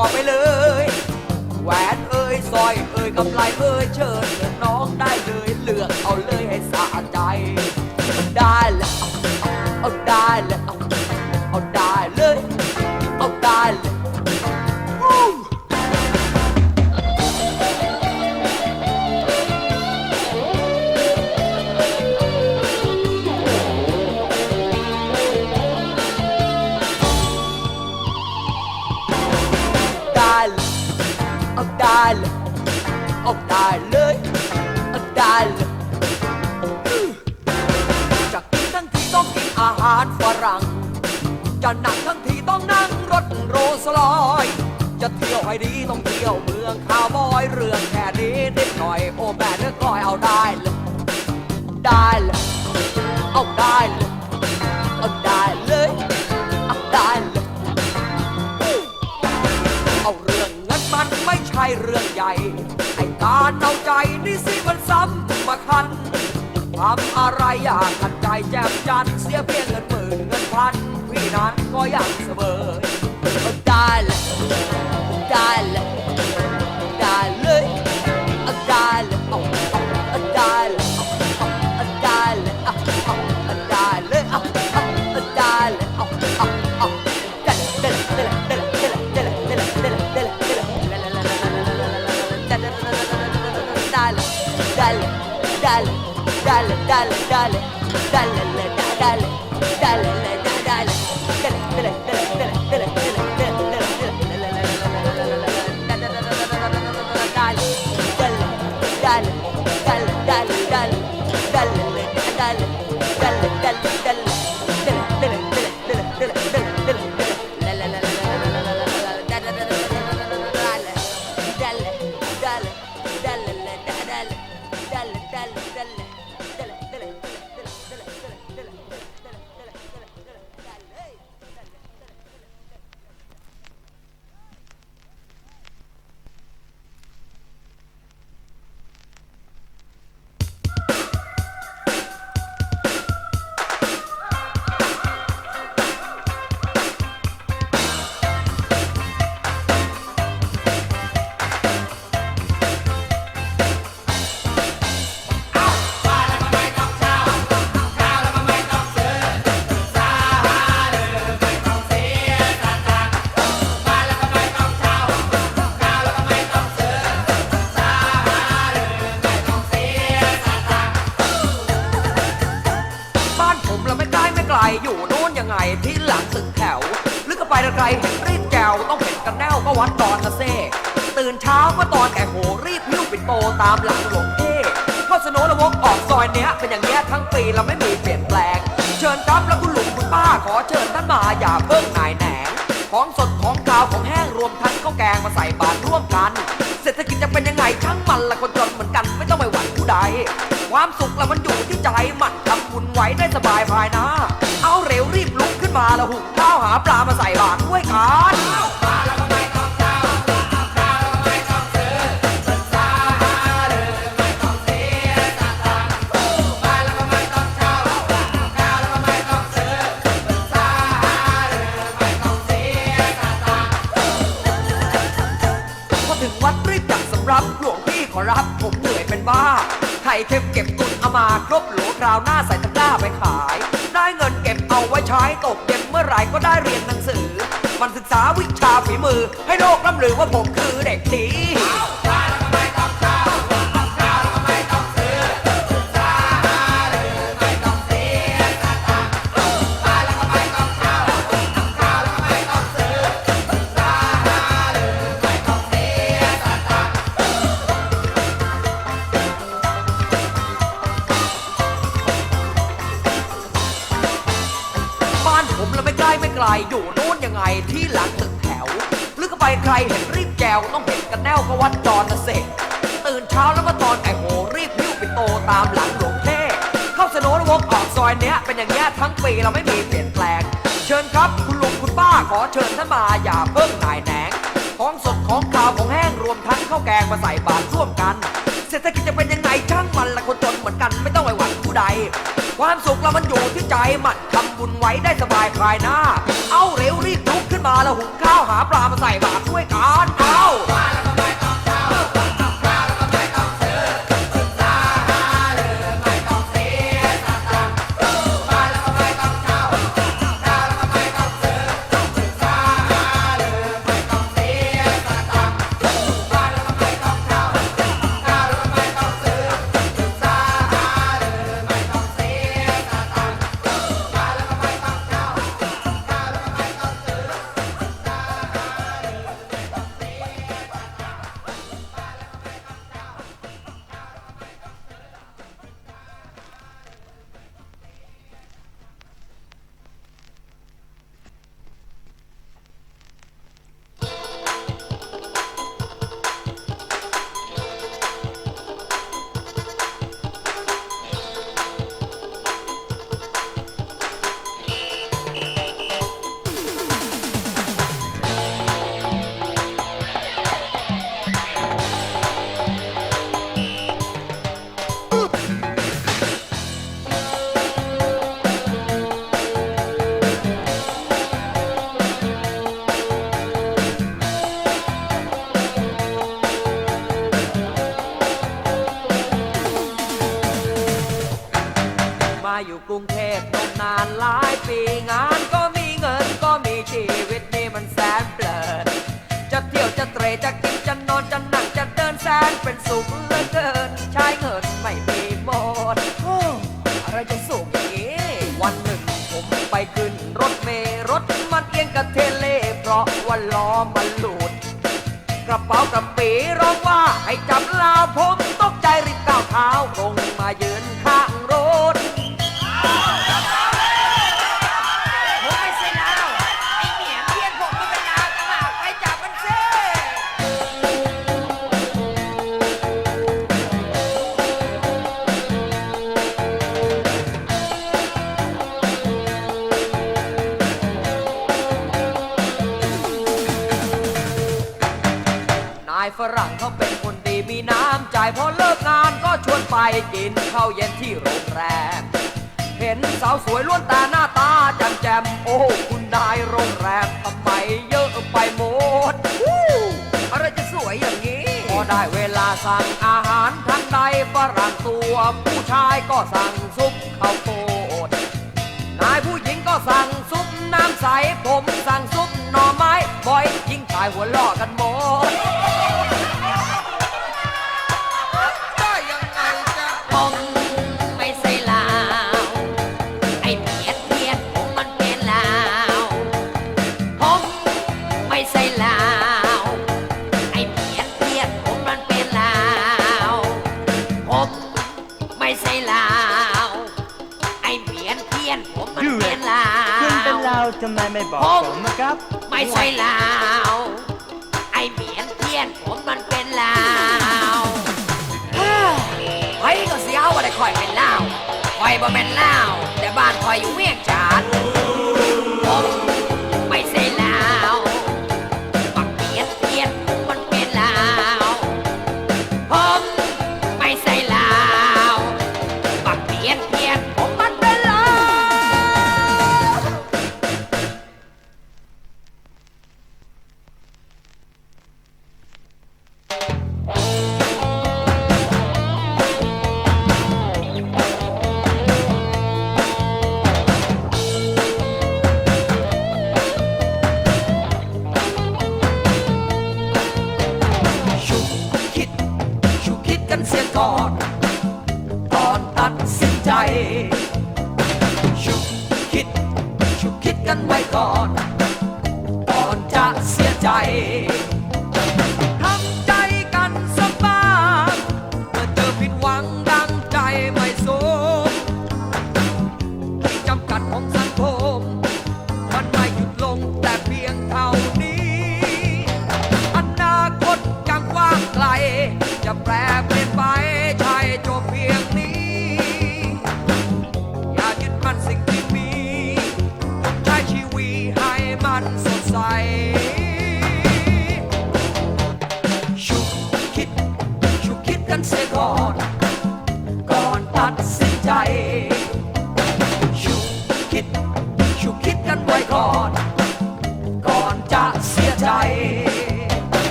ก็ไปเลยแหวนเอ้ยสร้อยเอ้ยกำไรเอ้ยเชิญเลือกน้องได้เลยเลือกเอาเลยให้สะใจ ได้แล้วเอาได้ ได้เลยได้เลยจะกินทั้งทีต้องกินอาหารฝรั่ง จะนั่งทั้งทีต้องนั่งรถโรสลอย จะเที่ยวให้ดีต้องเที่ยวเมืองคาวบอยเรื่องแค่นี้นิดหน่อยโอแม่เนื้อก้อยเอาได้เลยได้เลยเอาได้เลยเอาได้เลยเอาได้เลยเอาเรื่องเงินมันไม่ใช่เรื่องใหญ่ การเอาใจนี่สิมันซ้ำมาคันทำอะไรอยากขัดใจแจ่มจันเสียเพียงเงินหมื่นเงินพันพี่นั้นก็ยังเสมอได้แล้วได้แล้ว ตื่นเช้าก็ตอนแก่โหรีบหิ้วปิดโตตามหลังหลวงเท่พอสโนว์ระวกออกซอยเนี้ยเป็นอย่างเงี้ยทั้งปีเราไม่มีเปลี่ยนแปลง เชิญครับแล้วคุณลุงคุณป้าขอเชิญท่านมาอย่าเพิ่งนายแหนงของสดของกาวของแห้งรวมทั้งข้าวแกงมาใส่บาตรร่วมกัน เศรษฐกิจจะเป็นยังไงช่างมันละคนจนเหมือนกันไม่ต้องไปหวั่นผู้ใด ความสุขละมันอยู่ที่ใจหมันทำบุญไว้ได้สบายภายหน้าเอาเร็วรีบลุกขึ้นมาแล้วหุงข้าวหาปลามาใส่บาตรด้วยกัน อยเป็นบ้า ไข่เค็มเก็บตุนเอามาครบโหลคราวหน้าใส่ตะกร้าไปขาย ได้เงินเก็บเอาไว้ใช้ตกเย็นเมื่อไหร่ก็ได้เรียนหนังสือ มันศึกษาวิชาฝีมือ ให้โลกร่ำลือว่าผมคือเด็กดี อยู่นู่นยังไงที่หลังตึกแถวลึกเข้าไปใครเห็นรีบแจวต้องเห็นกันแนวก็วัดจรนะเสร็จตื่นเช้าแล้วมาตอนไก่โหรีบหิ้วปิดโตตามหลังหลวงเท่เข้าสโนว์วกออกซอยเนี้ยเป็นอย่างเงี้ยทั้งปีเราไม่มีเปลี่ยนแปลง เชิญครับคุณลุงคุณป้าขอเชิญท่านมาอย่าเพิ่งนายแหนงของสดของขาวของแห้งรวมทั้งข้าวแกงมาใส่บาตรร่วมกัน เศรษฐกิจจะเป็นยังไงช่างมันละคนจนเหมือนกันไม่ต้องไปหวั่นผู้ใด ความสุขเรามันอยู่ที่ใจมันทำบุญไว้ได้สบายคลายหน้า เอาเร็วรีบลุกขึ้นมาแล้วหุงข้าวหาปลามาใส่บาตรด้วยกันเอามา ฝรั่งเขาเป็นคนดีมีน้ำใจพอเลิกงานก็ชวนไปกินข้าวเย็นที่โรงแรม เห็นสาวสวยล้วนแต่หน้าตาแจ่มแจมโอ้คุณนายโรงแรมทำไมเยอะไปหมดอะไรจะสวยอย่างนี้ พอได้เวลาสั่งอาหารทั้งใดฝรั่งตัวผู้ชายก็สั่งซุปข้าวโพดนายผู้หญิงก็สั่งซุปน้ำใสผมสั่งซุปหน่อไม้บอยยิงชายหัวล่อกันหมด ไมไม่บอกผมนะครับ ไม่ใช่ลาว ไอ้เหมียนเทียนผมมันเป็นลาวไอ้ก็เสียวอะไรคอยเป็นลาวคอยบ่เป็นลาว แต่บ้านคอยอยู่เวียงจันทน์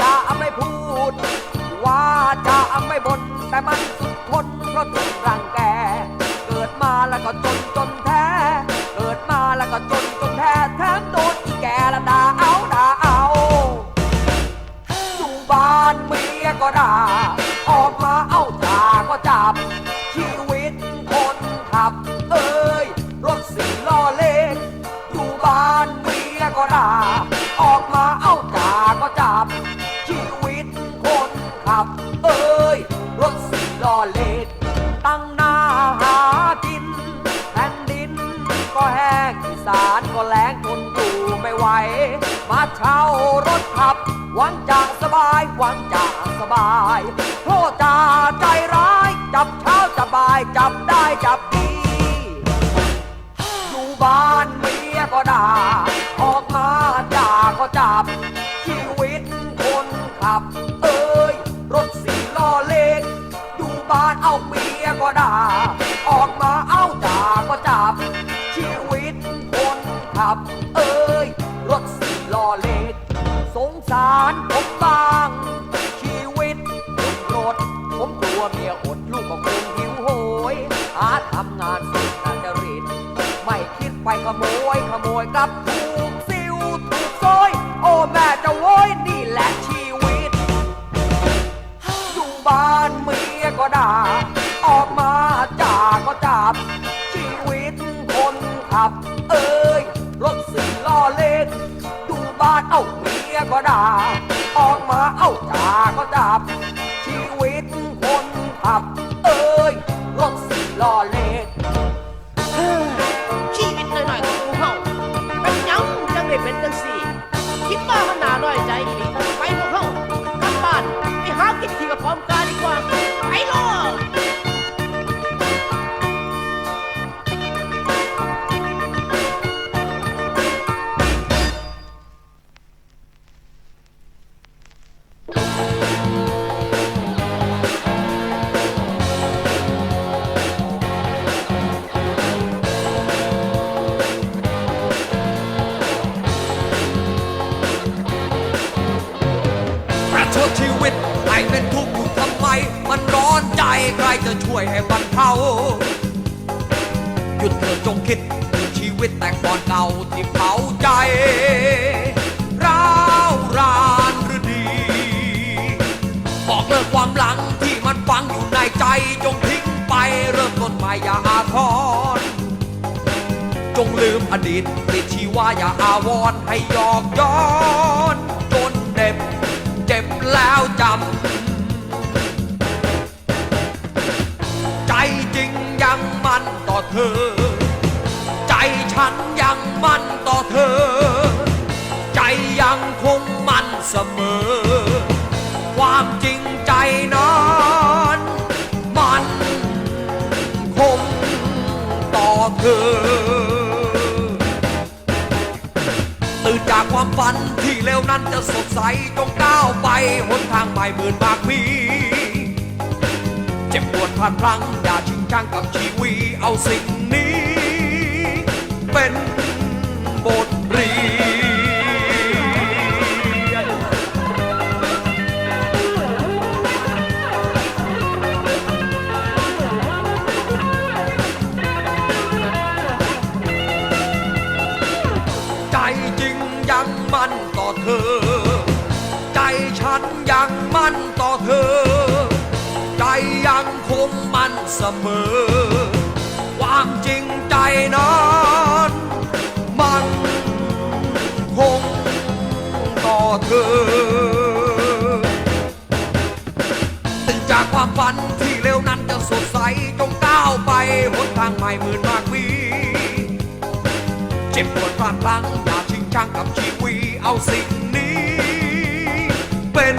จะไม่พูด ว่าจะไม่บ่นแต่มันสุดทนเพราะทุกครั้ง โทษตาใจร้าย จับเช้าจับบ่ายจับได้จับดี อยู่บ้านเมียก็ด่า ก็ดาออกมาเอ้าจาก็ดาบ ใครจะช่วยให้บรรเทาหยุดเถิดจงคิดถึงชีวิตแต่ก่อนเก่าที่เผาใจร้าวรานหรือดี บอกเลิกความหลังที่มันฝังอยู่ในใจจงทิ้งไปเริ่มต้นใหม่อย่าอาทรจงลืมอดีตติดชีวาอย่าอาวรให้หยอกย้อน จนเด็บเจ็บแล้วจำ ต่อเธอ ใจฉันยังมั่นต่อเธอ ใจยังคงมั่นเสมอ ความจริงใจนั้นมันคงต่อเธอ ตื่นจากความฝันที่เร็วนั้นจะสดใสจงก้าวไปหนทางใหม่หมื่นมากมี เจ็บปวดผ่านพลังอย่าช ช่างกับชีวีเอาสิ่งนี้ เป็น มอ ความจริงใจนั้นมันคงต่อเธอตื่นจากความฝันที่เร็วนั้นจะสดใส จงก้าวไปหนทางใหม่หมื่นมากมีเจ็บปวดพลาดพลั้งอย่าชิงช่างกับชีวีเอาสิ่งนี้ เป็น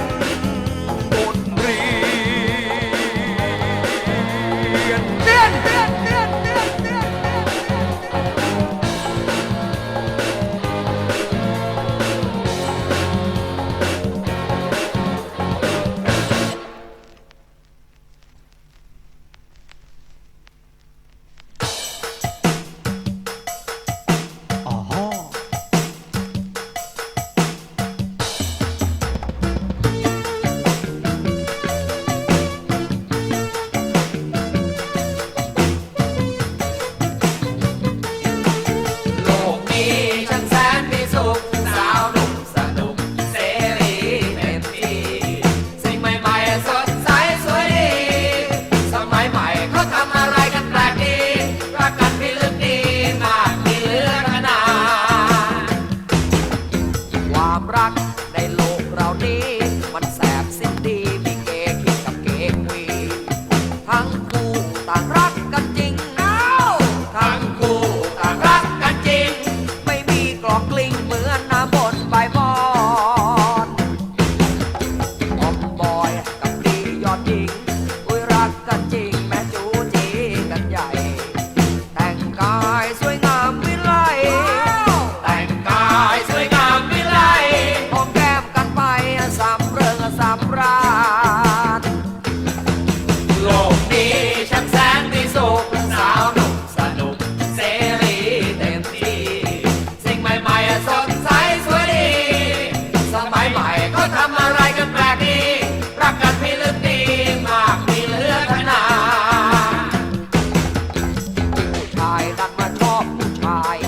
high.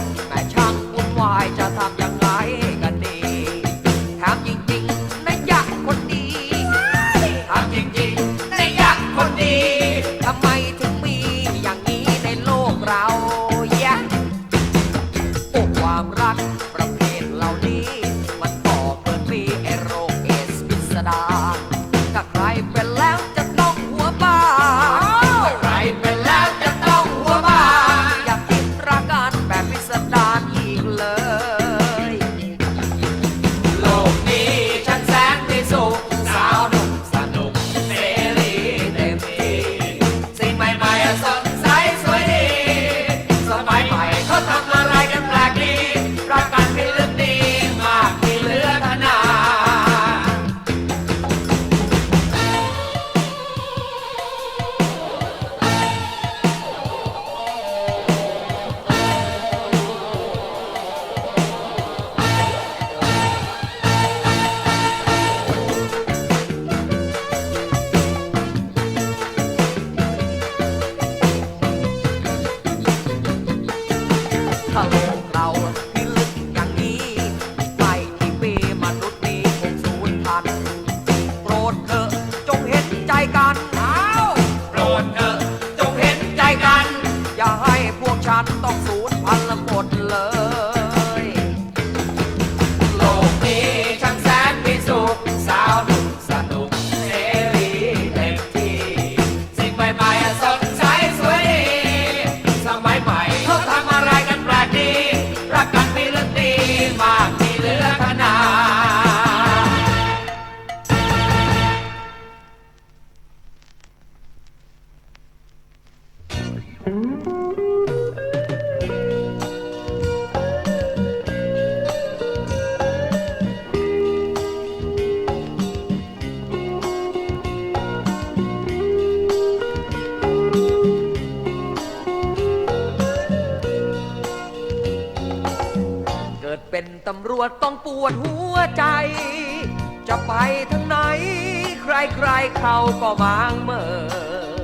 ใครๆเขาก็มางเมิ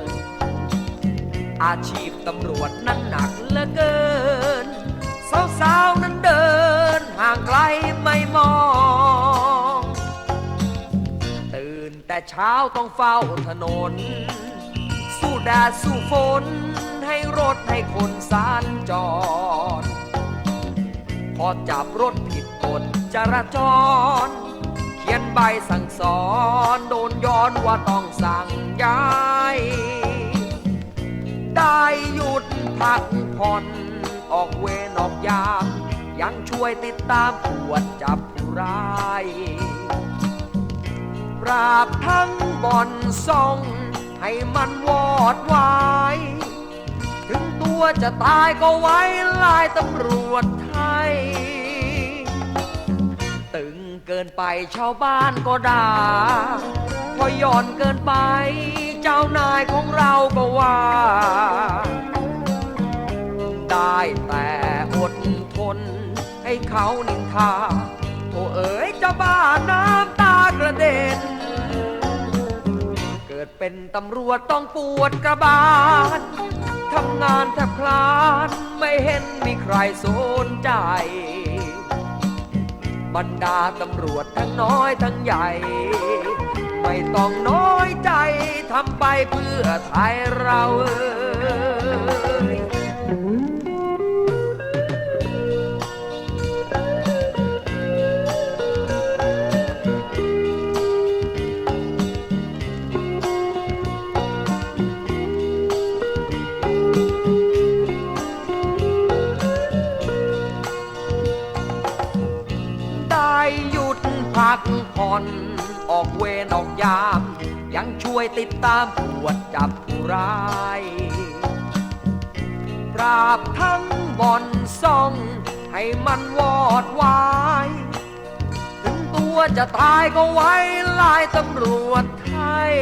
นอาชีพตำรวจนั้นหนักเหลือเกิน สาวๆนั้นเดิน ห่างไกลไม่มอง ตื่นแต่เช้าต้องเฝ้าถนน สู้แดดสู้ฝน ให้รถให้คนสัญจรพอจับรถผิดกฎจราจร เขียนใบสั่งสอนโดน ย้อนว่าต้องสั่งย้าย ได้หยุดพักผ่อน ออกเวรออกยามยังช่วยติดตามตรวจจับผู้ร้ายปราบทั้งบ่อนซ่อง ให้มันวอดวายถึงตัวจะตายก็ไว้ลายตำรวจไทย ตึงเกินไปชาวบ้านก็ด่า พอหย่อนเกินไป เจ้านายของเราก็ว่า ได้แต่อดทน ให้เขานินทาโถเอ๋ยเจ้าบ้าน้ำตากระเด็น เกิดเป็นตำรวจต้องปวดกระบาลทำงานแทบคลานไม่เห็นมีใครสนใจ บรรดาตำรวจทั้งน้อยทั้งใหญ่ ไม่ต้องน้อยใจทำไปเพื่อไทยเรา ตามตรวจจับผู้ร้าย ปราบทั้งบ่อนซ่องให้มันวอดวาย ถึงตัวจะตายก็ไว้ลายตำรวจไทย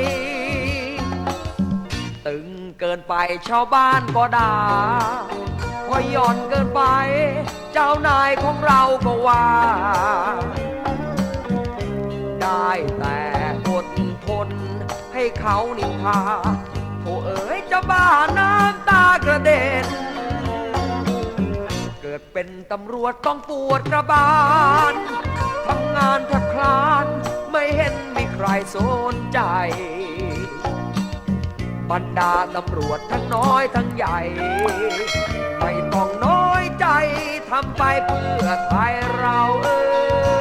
ตึงเกินไปชาวบ้านก็ด่าพอหย่อนเกินไป เจ้านายของเราก็ว่า ได้แต่ ให้เขานินทาโถเอ๋ยเจ้าบ้าน้ำตากระเด็น เกิดเป็นตำรวจต้องปวดกระบาลทำงานแทบคลานไม่เห็นมีใครสนใจ บรรดาตำรวจทั้งน้อยทั้งใหญ่ ไม่ต้องน้อยใจทำไปเพื่อไทยเราเออ